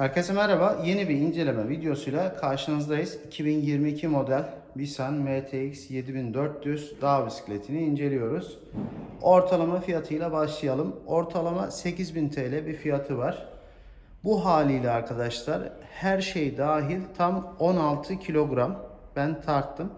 Herkese merhaba. Yeni bir inceleme videosuyla karşınızdayız. 2022 model Nissan MTX 7400 dağ bisikletini inceliyoruz. Ortalama fiyatıyla başlayalım. Ortalama 8000 TL bir fiyatı var. Bu haliyle arkadaşlar her şey dahil tam 16 kilogram ben tarttım.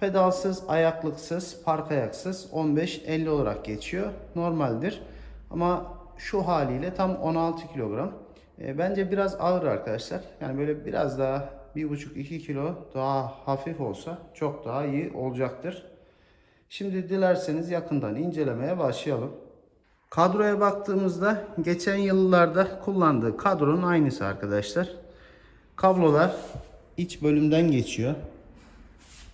Pedalsız, ayaklıksız, park ayaksız 15-50 olarak geçiyor. Normaldir. Ama şu haliyle tam 16 kilogram. E, bence biraz ağır arkadaşlar. Yani böyle biraz daha 1,5-2 kilo daha hafif olsa çok daha iyi olacaktır. Şimdi dilerseniz yakından incelemeye başlayalım. Kadroya baktığımızda geçen yıllarda kullandığı kadronun aynısı arkadaşlar. Kablolar iç bölümden geçiyor.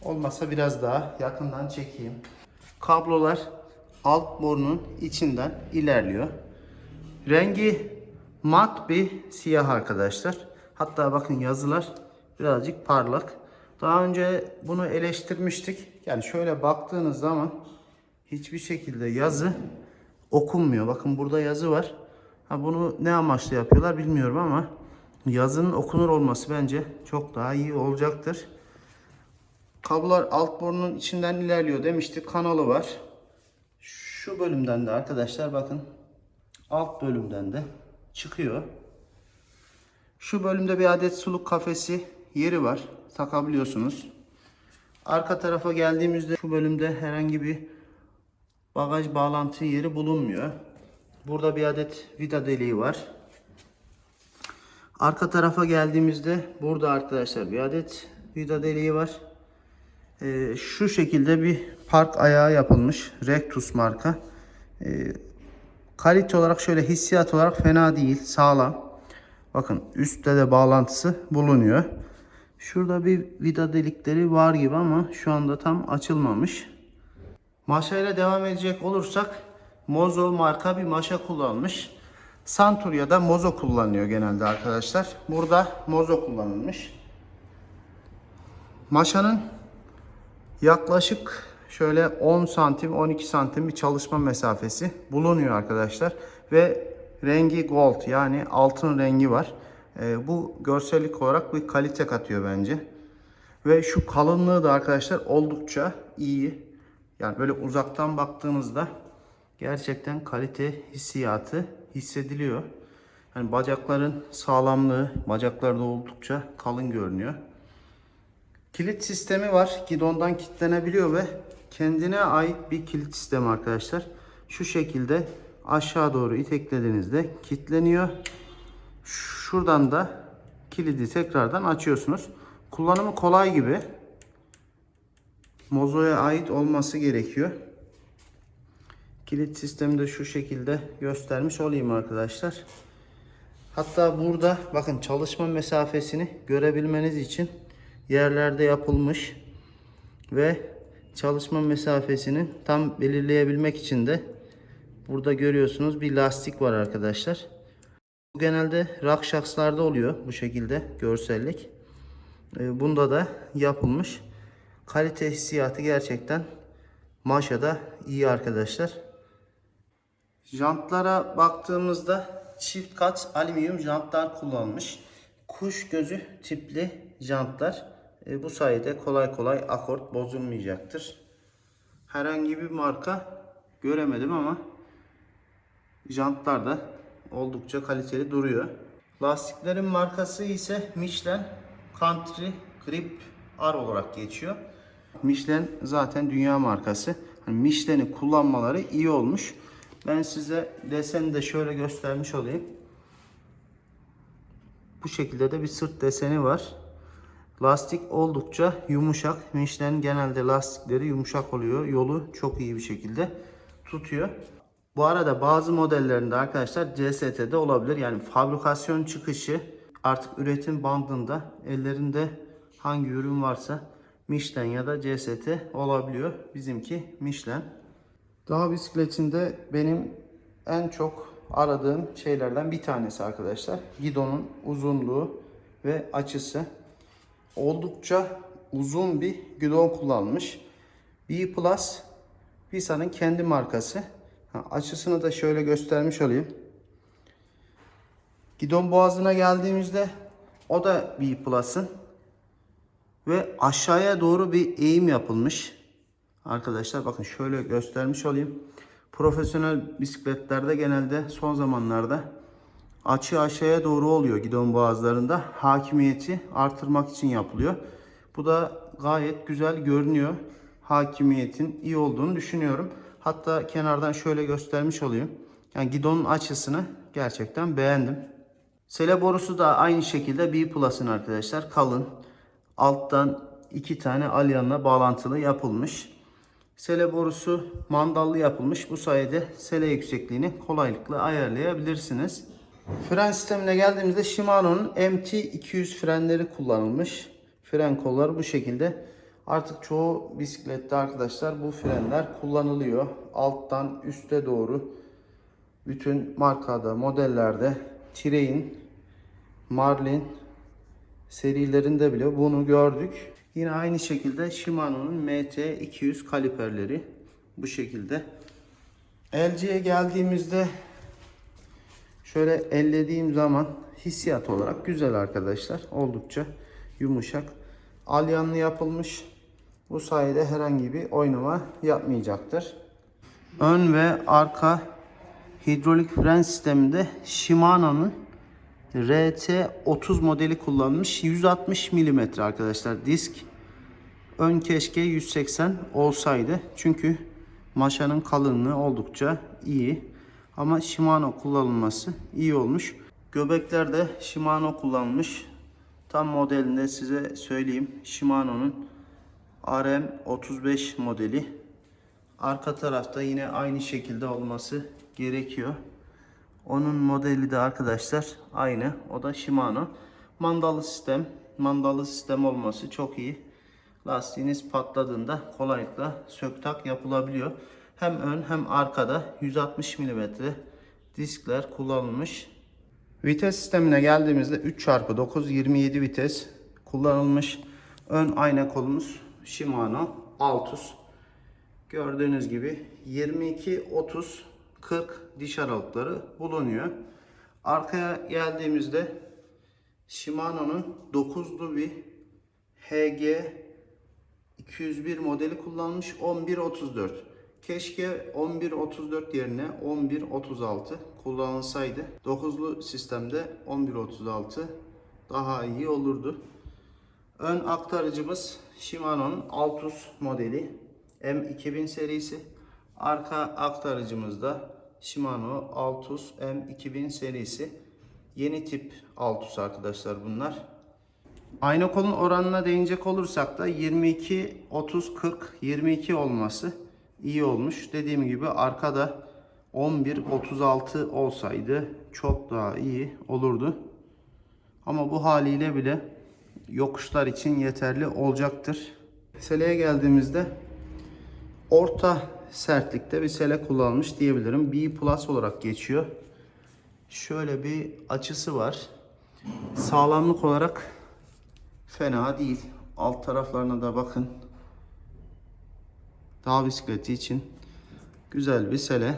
Olmasa biraz daha yakından çekeyim. Kablolar alt borunun içinden ilerliyor. Rengi mat bir siyah arkadaşlar. Hatta bakın yazılar birazcık parlak. Daha önce bunu eleştirmiştik. Yani şöyle baktığınız zaman hiçbir şekilde yazı okunmuyor. Bakın burada yazı var. Ha bunu ne amaçla yapıyorlar bilmiyorum ama yazının okunur olması bence çok daha iyi olacaktır. Kablolar alt borunun içinden ilerliyor demiştik. Kanalı var. Şu bölümden de arkadaşlar bakın alt bölümden de çıkıyor. Şu bölümde bir adet suluk kafesi yeri var. Takabiliyorsunuz. Arka tarafa geldiğimizde şu bölümde herhangi bir bagaj bağlantı yeri bulunmuyor. Burada bir adet vida deliği var. Arka tarafa geldiğimizde burada arkadaşlar bir adet vida deliği var. Ee, şu şekilde bir park ayağı yapılmış. Rectus marka. Ee, kalite olarak şöyle hissiyat olarak fena değil. Sağlam. Bakın üstte de bağlantısı bulunuyor. Şurada bir vida delikleri var gibi ama şu anda tam açılmamış. Maşayla devam edecek olursak Mozo marka bir maşa kullanmış. Santur ya da Mozo kullanılıyor genelde arkadaşlar. Burada Mozo kullanılmış. Maşanın yaklaşık şöyle 10 santim 12 santim bir çalışma mesafesi bulunuyor arkadaşlar. Ve rengi gold yani altın rengi var. Ee, bu görsellik olarak bir kalite katıyor bence. Ve şu kalınlığı da arkadaşlar oldukça iyi. Yani böyle uzaktan baktığınızda gerçekten kalite hissiyatı hissediliyor. Yani bacakların sağlamlığı, bacaklar da oldukça kalın görünüyor. Kilit sistemi var. Gidondan kilitlenebiliyor ve kendine ait bir kilit sistemi arkadaşlar. Şu şekilde aşağı doğru iteklediğinizde kilitleniyor. Şuradan da kilidi tekrardan açıyorsunuz. Kullanımı kolay gibi. Mozo'ya ait olması gerekiyor. Kilit sistemi de şu şekilde göstermiş olayım arkadaşlar. Hatta burada bakın çalışma mesafesini görebilmeniz için yerlerde yapılmış ve çalışma mesafesini tam belirleyebilmek için de burada görüyorsunuz bir lastik var arkadaşlar. Bu genelde rock şakslarda oluyor bu şekilde görsellik. Ee, Bunda da yapılmış. Kalite hissiyatı gerçekten Maşa'da iyi arkadaşlar. Jantlara baktığımızda çift kat alüminyum jantlar kullanmış. Kuş gözü tipli jantlar. E, bu sayede kolay kolay akort bozulmayacaktır. Herhangi bir marka göremedim ama jantlar da oldukça kaliteli duruyor. Lastiklerin markası ise Michelin Country Grip R olarak geçiyor. Michelin zaten dünya markası. Hani Michelin'i kullanmaları iyi olmuş. Ben size deseni de şöyle göstermiş olayım. Bu şekilde de bir sırt deseni var. Lastik oldukça yumuşak. Michelin genelde lastikleri yumuşak oluyor. Yolu çok iyi bir şekilde tutuyor. Bu arada bazı modellerinde arkadaşlar CST'de olabilir. Yani fabrikasyon çıkışı artık üretim bandında ellerinde hangi ürün varsa Michelin ya da CST olabiliyor. Bizimki Michelin. Dağ bisikletinde benim en çok aradığım şeylerden bir tanesi arkadaşlar. Gidonun uzunluğu ve açısı. Oldukça uzun bir gidon kullanmış. B Plus Visa'nın kendi markası. Ha, açısını da şöyle göstermiş olayım. Gidon boğazına geldiğimizde o da B Plus'ın ve aşağıya doğru bir eğim yapılmış. Arkadaşlar bakın şöyle göstermiş olayım. Profesyonel bisikletlerde genelde son zamanlarda açı aşağıya doğru oluyor gidon boğazlarında. Hakimiyeti artırmak için yapılıyor. Bu da gayet güzel görünüyor. Hakimiyetin iyi olduğunu düşünüyorum. Hatta kenardan şöyle göstermiş olayım. Yani gidonun açısını gerçekten beğendim. Sele borusu da aynı şekilde B Plus'ın arkadaşlar. Kalın. Alttan iki tane alyanla bağlantılı yapılmış. Sele borusu mandallı yapılmış. Bu sayede sele yüksekliğini kolaylıkla ayarlayabilirsiniz. Fren sistemine geldiğimizde Shimano'nun MT200 frenleri kullanılmış. Fren kolları bu şekilde. Artık çoğu bisiklette arkadaşlar bu frenler kullanılıyor. Alttan üste doğru bütün markada, modellerde Terrain, Marlin serilerinde bile bunu gördük. Yine aynı şekilde Shimano'nun MT200 kaliperleri bu şekilde. LG'ye geldiğimizde şöyle ellediğim zaman hissiyat olarak güzel arkadaşlar. Oldukça yumuşak. Alyanlı yapılmış. Bu sayede herhangi bir oynama yapmayacaktır. Ön ve arka hidrolik fren sisteminde Shimano'nun RT30 modeli kullanmış. 160 mm arkadaşlar disk. Ön keşke 180 olsaydı. Çünkü maşanın kalınlığı oldukça iyi. Ama Shimano kullanılması iyi olmuş. Göbekler de Shimano kullanmış. Tam modelinde size söyleyeyim. Shimano'nun RM35 modeli. Arka tarafta yine aynı şekilde olması gerekiyor. Onun modeli de arkadaşlar aynı. O da Shimano. Mandalı sistem. Mandalı sistem olması çok iyi. Lastiğiniz patladığında kolaylıkla sök tak yapılabiliyor. Hem ön hem arkada 160 mm diskler kullanılmış. Vites sistemine geldiğimizde 3x9 27 vites kullanılmış. Ön ayna kolumuz Shimano Altus. Gördüğünüz gibi 22 30 40 diş aralıkları bulunuyor. Arkaya geldiğimizde Shimano'nun 9'lu bir HG 201 modeli kullanmış 1134. Keşke 1134 yerine 1136 kullanılsaydı. 9'lu sistemde 1136 daha iyi olurdu. Ön aktarıcımız Shimano'nun Altus modeli M2000 serisi. Arka aktarıcımız da Shimano Altus M2000 serisi. Yeni tip Altus arkadaşlar bunlar. Ayna kolun oranına değinecek olursak da 22 30 40 22 olması iyi olmuş. Dediğim gibi arkada 11 36 olsaydı çok daha iyi olurdu. Ama bu haliyle bile yokuşlar için yeterli olacaktır. Seleye geldiğimizde orta sertlikte bir sele kullanmış diyebilirim. B Plus olarak geçiyor. Şöyle bir açısı var. Sağlamlık olarak fena değil. Alt taraflarına da bakın. Dağ bisikleti için güzel bir sele.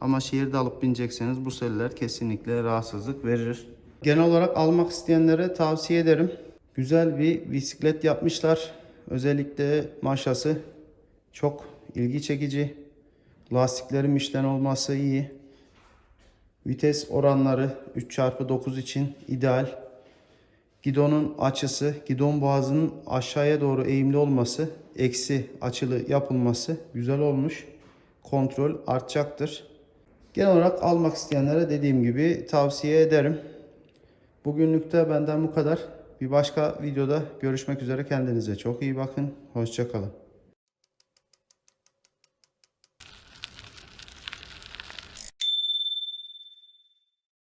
Ama şehirde alıp binecekseniz bu seleler kesinlikle rahatsızlık verir. Genel olarak almak isteyenlere tavsiye ederim. Güzel bir bisiklet yapmışlar. Özellikle maşası çok ilgi çekici. Lastiklerin Michelin olması iyi. Vites oranları 3x9 için ideal. Gidonun açısı, gidon boğazının aşağıya doğru eğimli olması, eksi açılı yapılması güzel olmuş. Kontrol artacaktır. Genel olarak almak isteyenlere dediğim gibi tavsiye ederim. Bugünlük de benden bu kadar. Bir başka videoda görüşmek üzere. Kendinize çok iyi bakın. Hoşçakalın.